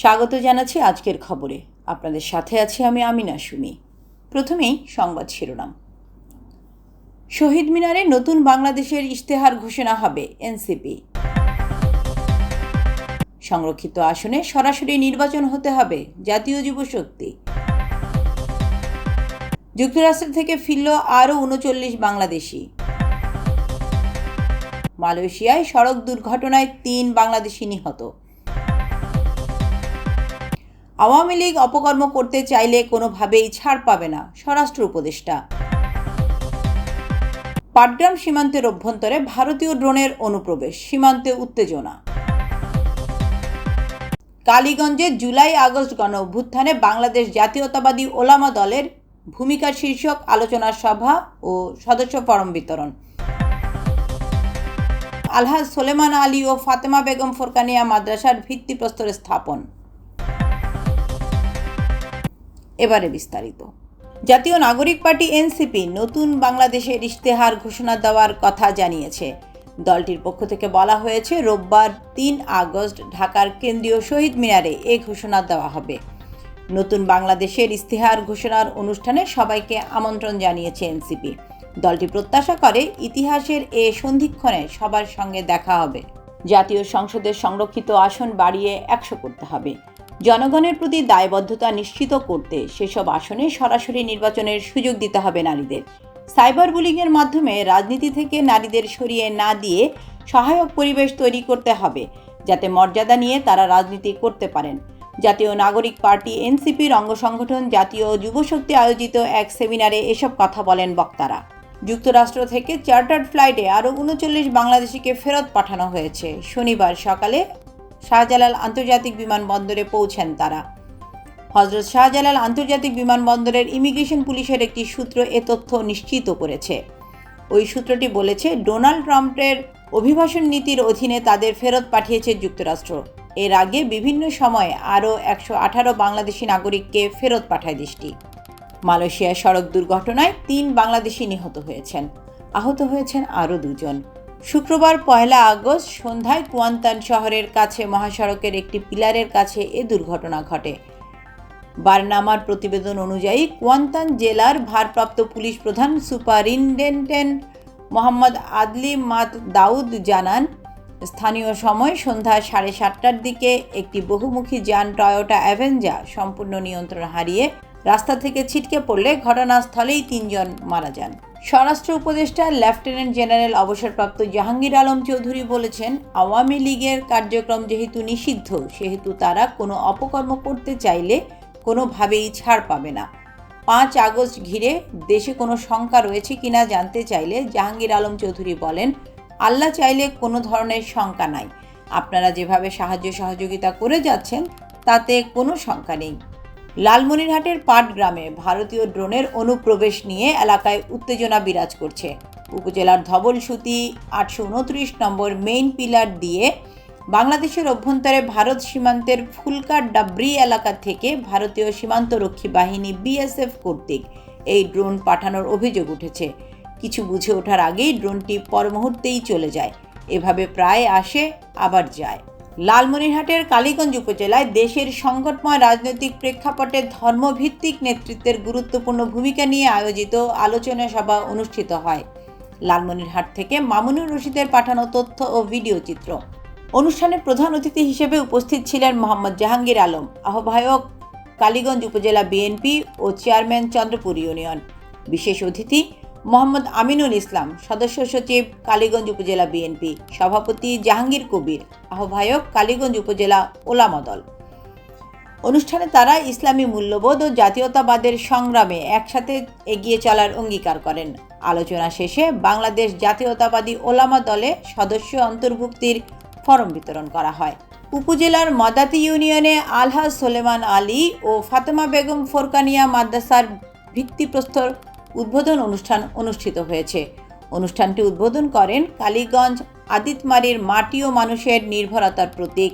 স্বাগত জানাচ্ছি আজকের খবরে। আপনাদের সাথে আছি আমি আমিনা সুমি। প্রথমেই সংবাদ শিরোনাম। শহীদ মিনারে নতুন বাংলাদেশের ইশতেহার ঘোষণা হবে এনসিপি। সংরক্ষিত আসনে সরাসরি নির্বাচন হতে হবে জাতীয় যুবশক্তি যুক্তরাষ্ট্র থেকে ফিরল আরও উনচল্লিশ বাংলাদেশি। মালয়েশিয়ায় সড়ক দুর্ঘটনায় তিন বাংলাদেশি নিহত। আওয়ামী লীগ অপকর্ম করতে চাইলে কোনোভাবেই ছাড় পাবে না, স্বরাষ্ট্র উপদেষ্টা। পাটগ্রাম সীমান্তের অভ্যন্তরে ভারতীয় ড্রোনের অনুপ্রবেশ, সীমান্তে উত্তেজনা। কালীগঞ্জে জুলাই আগস্ট গণ অভ্যুত্থানে বাংলাদেশ জাতীয়তাবাদী ওলামা দলের ভূমিকা শীর্ষক আলোচনা সভা ও সদস্য ফরম বিতরণ। আলহাজ সোলেমান আলী ও ফাতেমা বেগম ফোরকানিয়া মাদ্রাসার ভিত্তিপ্রস্তর স্থাপন। এবারে বিস্তারিত। জাতীয় নাগরিক পার্টি এনসিপি নতুন বাংলাদেশের ইশতেহার ঘোষণা দেওয়ার কথা জানিয়েছে। দলটির পক্ষ থেকে বলা হয়েছে, রোববার তিন আগস্ট ঢাকার কেন্দ্রীয় শহীদ মিনারে এ ঘোষণা দেওয়া হবে। নতুন বাংলাদেশের ইশতেহার ঘোষণার অনুষ্ঠানে সবাইকে আমন্ত্রণ জানিয়েছে এনসিপি। দলটি প্রত্যাশা করে, ইতিহাসের এ সন্ধিক্ষণে সবার সঙ্গে দেখা হবে। জাতীয় সংসদের সংরক্ষিত আসন বাড়িয়ে একশো করতে হবে। জনগণের প্রতি দায়বদ্ধতা নিশ্চিত করতে সেসব আসনে সরাসরি নির্বাচনের সুযোগ দিতে হবে নারীদের। সাইবার বুলিংয়ের মাধ্যমে রাজনীতি থেকে নারীদের সরিয়ে না দিয়ে সহায়ক পরিবেশ তৈরি করতে হবে, যাতে মর্যাদা নিয়ে তারা রাজনীতি করতে পারেন। জাতীয় নাগরিক পার্টি এনসিপির অঙ্গ সংগঠন জাতীয় যুবশক্তি আয়োজিত এক সেমিনারে এসব কথা বলেন বক্তারা। যুক্তরাষ্ট্র থেকে চার্টার্ড ফ্লাইটে আরও উনচল্লিশ বাংলাদেশিকে ফেরত পাঠানো হয়েছে। শনিবার সকালে শাহজালাল আন্তর্জাতিক বিমানবন্দরে পৌঁছেন তারা। হজরত শাহজালাল আন্তর্জাতিক বিমানবন্দরের ইমিগ্রেশন পুলিশের একটি সূত্র এ তথ্য নিশ্চিত করেছে। ওই সূত্রটি বলেছে, ডোনাল্ড ট্রাম্পের অভিবাসন নীতির অধীনে তাদের ফেরত পাঠিয়েছে যুক্তরাষ্ট্র। এর আগে বিভিন্ন সময়ে আরও একশো আঠারো বাংলাদেশি নাগরিককে ফেরত পাঠায় দেশটি। মালয়েশিয়ার সড়ক দুর্ঘটনায় তিন বাংলাদেশি নিহত হয়েছেন। আহত হয়েছেন আরও দুজন। শুক্রবার পয়লা আগস্ট সন্ধ্যায় কুয়ান্তান শহরের কাছে মহাসড়কের একটি পিলারের কাছে এ দুর্ঘটনা ঘটে। বারনামার প্রতিবেদন অনুযায়ী কুয়ান্তান জেলার ভারপ্রাপ্ত পুলিশ প্রধান সুপারিনটেন্ডেন্ট মোহাম্মদ আদলি মাত দাউদ জানান, স্থানীয় সময় সন্ধ্যা সাড়ে সাতটার দিকে একটি বহুমুখী যান টয়োটা অ্যাভেঞ্জা সম্পূর্ণ নিয়ন্ত্রণ হারিয়ে রাস্তা থেকে ছিটকে পড়লে ঘটনাস্থলেই তিনজন মারা যান। স্বরাষ্ট্র উপদেষ্টা, লেফটেন্যান্ট জেনারেল অবসরপ্রাপ্ত জাহাঙ্গীর আলম চৌধুরী বলেছেন, আওয়ামী লীগের কার্যক্রম যেহেতু নিষিদ্ধ, সেহেতু তারা কোনো অপকর্ম করতে চাইলে কোনোভাবেই ছাড় পাবে না। পাঁচ আগস্ট ঘিরে দেশে কোনো শঙ্কা রয়েছে কিনা জানতে চাইলে জাহাঙ্গীর আলম চৌধুরী বলেন, আল্লাহ চাইলে কোনো ধরনের শঙ্কা নাই। আপনারা যেভাবে সাহায্য সহযোগিতা করে যাচ্ছেন, তাতে কোনো শঙ্কা নেই। লালমনিরহাটের পাট গ্রামে ভারতীয় ড্রোনের অনুপ্রবেশ নিয়ে এলাকায় উত্তেজনা বিরাজ করছে। উপজেলার ধবলসুতি আটশো উনত্রিশ নম্বর মেইন পিলার দিয়ে বাংলাদেশের অভ্যন্তরে ভারত সীমান্তের ফুলকার ডাবরি এলাকা থেকে ভারতীয় সীমান্তরক্ষী বাহিনী বিএসএফ কর্তৃক এই ড্রোন পাঠানোর অভিযোগ উঠেছে। কিছু বুঝে ওঠার আগেই ড্রোনটি পর মুহূর্তেই চলে যায়। এভাবে প্রায় আসে, আবার যায়। লালমনিরহাটের কালীগঞ্জ উপজেলায় দেশের সংকটময় রাজনৈতিক প্রেক্ষাপটে ধর্মভিত্তিক নেতৃত্বের গুরুত্বপূর্ণ ভূমিকা নিয়ে আয়োজিত আলোচনা সভা অনুষ্ঠিত হয়। লালমনিরহাট থেকে মামুনুর রশিদের পাঠানো তথ্য ও ভিডিও চিত্র। অনুষ্ঠানে প্রধান অতিথি হিসেবে উপস্থিত ছিলেন মোহাম্মদ জাহাঙ্গীর আলম, আহ্বায়ক কালীগঞ্জ উপজেলা বিএনপি ও চেয়ারম্যান চন্দ্রপুর ইউনিয়ন। বিশেষ অতিথি মোহাম্মদ আমিনুল ইসলাম, সদস্য সচিব কালীগঞ্জ উপজেলা বিএনপি সভাপতি জাহাঙ্গীর কবির, আহ্বায়ক কালীগঞ্জ উপজেলা ওলামা দল। অনুষ্ঠানে তারা ইসলামী মূল্যবোধ ও জাতীয়তাবাদের সংগ্রামে একসাথে এগিয়ে চলার অঙ্গীকার করেন। আলোচনা শেষে বাংলাদেশ জাতীয়তাবাদী ওলামা দলে সদস্য অন্তর্ভুক্তির ফরম বিতরণ করা হয়। উপজেলার মদাতি ইউনিয়নে আলহাজ সোলেমান আলী ও ফাতেমা বেগম ফোরকানিয়া মাদ্রাসার ভিত্তিপ্রস্তর উদ্বোধন অনুষ্ঠান অনুষ্ঠিত হয়েছে। অনুষ্ঠানটি উদ্বোধন করেন কালীগঞ্জ আদিতমারির মাটি ও মানুষের নির্ভরতার প্রতীক,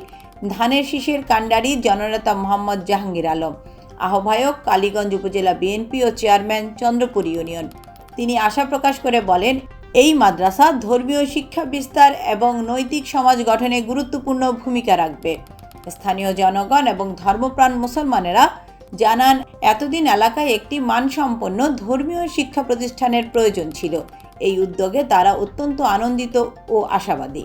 ধানের শীষের কাণ্ডারি জননেতা মোহাম্মদ জাহাঙ্গীর আলম, আহ্বায়ক কালীগঞ্জ উপজেলা বিএনপি ও চেয়ারম্যান চন্দ্রপুর ইউনিয়ন। তিনি আশা প্রকাশ করে বলেন, এই মাদ্রাসা ধর্মীয় শিক্ষা বিস্তার এবং নৈতিক সমাজ গঠনে গুরুত্বপূর্ণ ভূমিকা রাখবে। স্থানীয় জনগণ এবং ধর্মপ্রাণ মুসলমানেরা জানান, এতদিন এলাকায় একটি মানসম্পন্ন ধর্মীয় শিক্ষা প্রতিষ্ঠানের প্রয়োজন ছিল। এই উদ্যোগে তারা অত্যন্ত আনন্দিত ও আশাবাদী।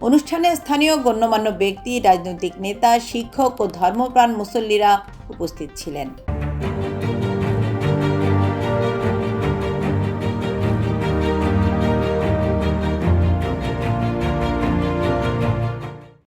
অনুষ্ঠানে স্থানীয় গণ্যমান্য ব্যক্তি, রাজনৈতিক নেতা, শিক্ষক ও ধর্মপ্রাণ মুসল্লিরা উপস্থিত ছিলেন।